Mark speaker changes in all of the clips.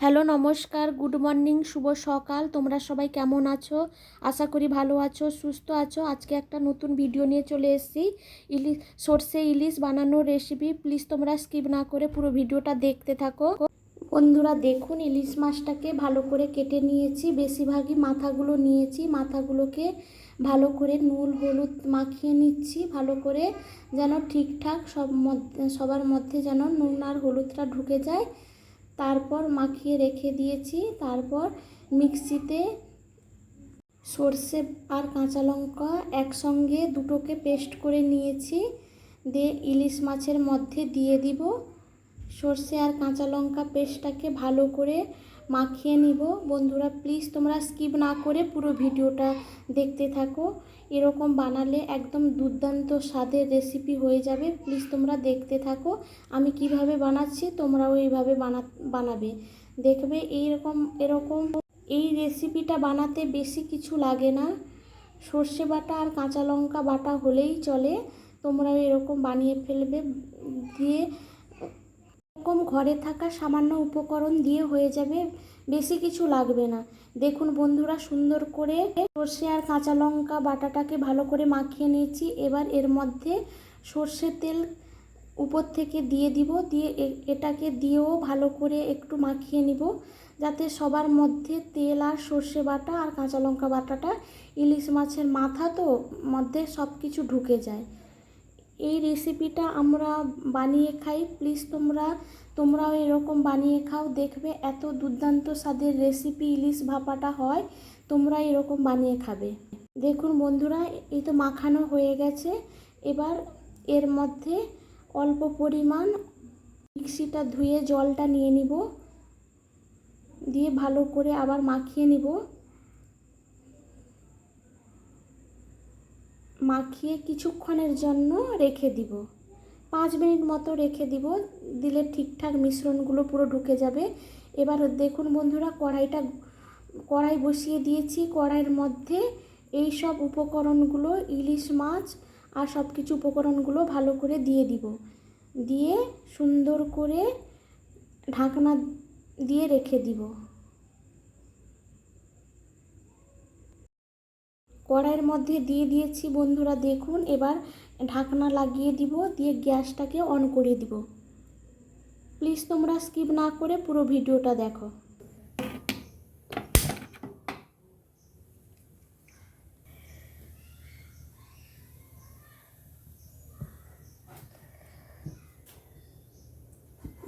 Speaker 1: Hello, নমস্কার, good morning, শুভ সকাল। তোমরা সবাই কেমন আছো? আশা করি ভালো আছো, সুস্থ আছো। আজকে একটা নতুন ভিডিও নিয়ে চলে এসেছি। ইলিশ, সর্ষে ইলিশ বানানোর রেসিপি প্লিজ তোমরা স্কিপ না করে পুরো ভিডিওটা দেখতে থাকো। বন্ধুরা, দেখুন ইলিশ মাছটাকে ভালো করে কেটে নিয়েছি। বেশিরভাগই মাথাগুলো নিয়েছি। মাথাগুলোকে ভালো করে নুন, হলুদ মাখিয়ে নিচ্ছি। ভালো করে যেন ঠিকঠাক সব সবার মধ্যে যেন নুন আর হলুদটা ঢুকে যায়। তারপর মাখিয়ে রেখে দিয়েছি। তারপর মিক্সিতে সর্ষে আর কাঁচা লঙ্কা একসঙ্গে দুটোকে পেস্ট করে নিয়েছি। দিয়ে ইলিশ মাছের মধ্যে দিয়ে দিব। সর্ষে আর কাঁচা লঙ্কা পেস্টটাকে ভালো করে মাখিয়ে নিব। বন্ধুরা প্লিজ তোমরা স্কিপ না করে পুরো ভিডিওটা দেখতে থাকো। এরকম বানালে একদম দুর্দান্ত স্বাদের রেসিপি হয়ে যাবে। প্লিজ তোমরা দেখতে থাকো আমি কীভাবে বানাচ্ছি, তোমরাও এইভাবে বানা, বানাবে। দেখবে এইরকম, এরকম এই রেসিপিটা বানাতে বেশি কিছু লাগে না। সর্ষে বাটা আর কাঁচা লঙ্কা বাটা হলেই চলে। তোমরা এরকম বানিয়ে ফেলবে। দিয়ে এরকম ঘরে থাকা সামান্য উপকরণ দিয়ে হয়ে যাবে, বেশি কিছু লাগবে না। দেখুন বন্ধুরা, সুন্দর করে সর্ষে আর কাঁচা লঙ্কা বাটাটাকে ভালো করে মাখিয়ে নিয়েছি। এবার এর মধ্যে সর্ষের তেল উপর থেকে দিয়ে দিব। দিয়ে এটাকে দিয়েও ভালো করে একটু মাখিয়ে নিব, যাতে সবার মধ্যে তেল আর সর্ষে বাটা আর কাঁচা লঙ্কা বাটাটা ইলিশ মাছের মাথা তো মধ্যে সব কিছু ঢুকে যায়। এই রেসিপিটা আমরা বানিয়ে খাই। প্লিজ তোমরা, তোমরাও এরকম বানিয়ে খাও। দেখবে এত দুর্দান্ত স্বাদের রেসিপি ইলিশ ভাপাটা হয়, তোমরা এরকম বানিয়ে খাবে। দেখুন বন্ধুরা, এই তো মাখানো হয়ে গেছে। এবার এর মধ্যে অল্প পরিমাণ মিক্সিটা ধুয়ে জলটা নিয়ে নিব। দিয়ে ভালো করে আবার মাখিয়ে নিব। মাখিয়ে কিছুক্ষণের জন্য রেখে দিব। পাঁচ মিনিট মতো রেখে দিব। দিলে ঠিকঠাক মিশ্রণগুলো পুরো ঢুকে যাবে। এবার দেখুন বন্ধুরা, কড়াইটা, কড়াই বসিয়ে দিয়েছি। কড়াইয়ের মধ্যে এই সব উপকরণগুলো, ইলিশ মাছ আর সব কিছু উপকরণগুলো ভালো করে দিয়ে দিব। দিয়ে সুন্দর করে ঢাকনা দিয়ে রেখে দিব। কড়াইয়ের মধ্যে দিয়ে দিয়েছি বন্ধুরা, দেখুন, এবার ঢাকনা লাগিয়ে দিব, দিয়ে গ্যাসটাকে অন করে দিব। প্লিজ তোমরা স্কিপ না করে পুরো ভিডিওটা দেখো।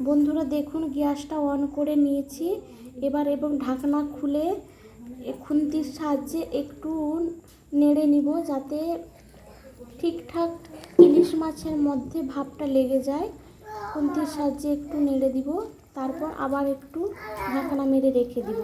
Speaker 1: বন্ধুরা, দেখুন, গ্যাসটা অন করে নিয়েছি। এবার এবং ঢাকনা খুলে খুন্তির সাহায্যে একটু নেড়ে নিব যাতে ঠিকঠাক ইলিশ মাছের মধ্যে ভাবটা লেগে যায়। খুন্তির সাহায্যে একটু নেড়ে দিব, তারপর আবার একটু ঢাকনা মেরে রেখে দিব।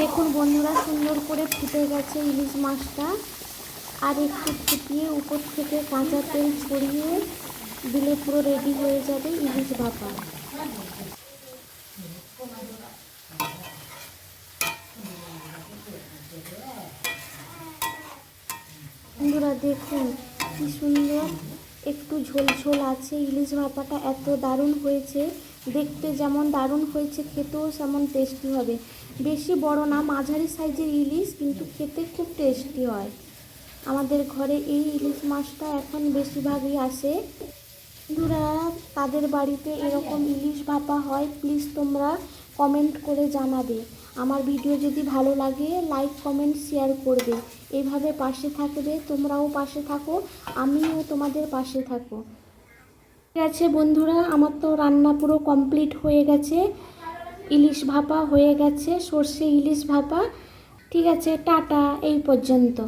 Speaker 1: দেখুন বন্ধুরা, সুন্দর করে ফুটে গেছে ইলিশ মাছটা। আর একটু ফুটিয়ে উপর থেকে কাঁচা তেল ছড়িয়ে দিলে পুরো রেডি হয়ে যাবে ইলিশ ভাপা। বন্ধুরা, দেখুন কি সুন্দর। একটু ঝোল ঝোল আছে ইলিশ ভাপাটা, এত দারুণ হয়েছে। দেখতে যেমন দারুণ হয়েছে, খেতেও তেমন টেস্টি হবে। বেশি বড় না, মাঝারি সাইজের ইলিশ, কিন্তু খেতে খুব টেস্টি হয়। আমাদের ঘরে এই ইলিশ মাছটা এখন বেশিরভাগই আসে। বন্ধুরা, তাদের বাড়িতে এরকম ইলিশ ভাপা হয়, প্লিজ তোমরা কমেন্ট করে জানাবে। আমার ভিডিও যদি ভালো লাগে, লাইক, কমেন্ট, শেয়ার করবে। এভাবে পাশে থাকবে, তোমরাও পাশে থাকো, আমিও তোমাদের পাশে থাকো ঠিক আছে বন্ধুরা, আমার তো রান্না পুরো কমপ্লিট হয়ে গেছে। ইলিশ ভাপা হয়ে গেছে সর্ষে ইলিশ ভাপা। ঠিক আছে টাটা এই পর্যন্ত।